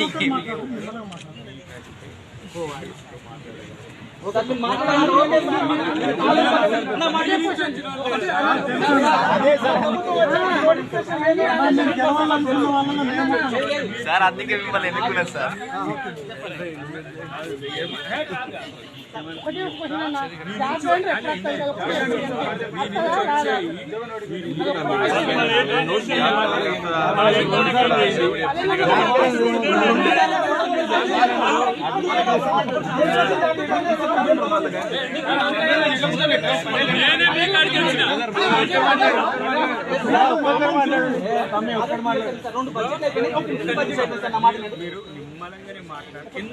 ఒక్క సార్ అందుకే మిమ్మల్ని ఎన్నుకున్నారు సార్. ఒకటి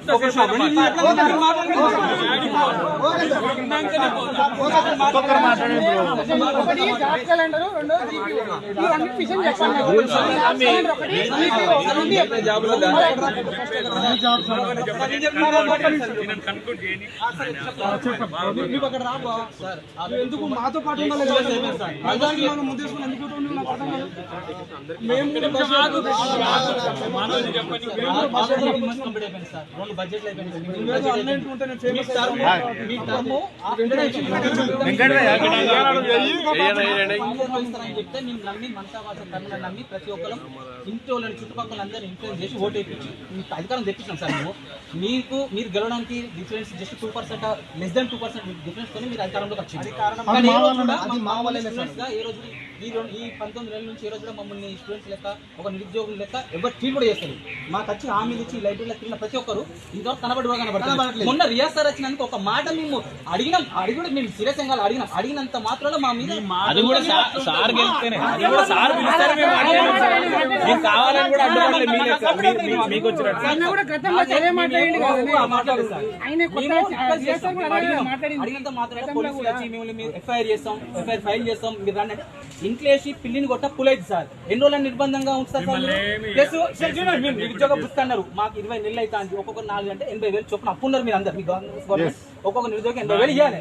క్వశ్చన్ అన్న గ్యాస్ సిలిండర్ ఎట్లా నువ్వు అక్కడ రా బా. నువ్వు ఎందుకు మాతో పాటు ఉండాలి మనం ముందేసుకుని ఎందుకు. మేము నేను. చెప్తే మేము నమ్మి మనసా వాచ కన్నులను నమ్మి ప్రతి ఒక్కరు ఇంటి వాళ్ళని చుట్టుపక్కల అందరూ ఇన్ఫ్లుయెన్స్ చేసి ఓటు వేయించి మీకు అధికారం తెప్పించాం సార్ మేము మీకు మీరు గెలవడానికి difference just two percent less than two percent difference మీరు అధికారంలోకి వచ్చింది. ఏ రోజు ఈ రెండు ఈ పంతొమ్మిది నెలల నుంచి ఏ రోజు కూడా మమ్మల్ని స్టూడెంట్స్ లెక్క ఒక నిరుద్యోగుల లెక్క ఎవరు ట్రీట్ కూడా చేస్తారు మాకు వచ్చి హామీలు ఇచ్చి లైబ్రరీలో తిరిగిన ప్రతి ఒక్కరు ఇంతవరకు కనబడి కూడా కనబడతారు మొన్న రియాజ్ సార్ వచ్చినందుకు ఒక మాట మేము అడిగినాం అడిగి కూడా మేము సీరియస్గా అడిగినాం. అడిగినంత మాత్రంలో మా మీద అది కూడా సార్ గెలిస్తేనే కూడా సార్ పిలుస్తారు మేము మీకు కావాలని కూడా మీకు వచ్చినట్టు కదా అడిగినంత మాత్రమే పోలీసులు వచ్చి మిమ్మల్ని ఎఫ్ఐఆర్ చేస్తాం ఎఫ్ఐఆర్ ఫైల్ చేస్తాం మీరు రండి. ఇంట్లో వేసి పిల్లిని కొట్ట పులైదు సార్. ఎన్ని రోజులు నిర్బంధంగా ఉంచుతారు సార్ సార్ చూడండి, మీరు నిరుద్యోగ బుక్ అన్నారు మాకు ఇరవై నెలలు అయితే ఒక్కొక్క నాలుగు అంటే ఎనభై వేలు చొప్పున అప్పున్నారు మీరు అందరు. మీ గవర్నమెంట్ ఒక్కొక్క నిరుద్యోగం ఎనభై వేలు ఇవ్వాలి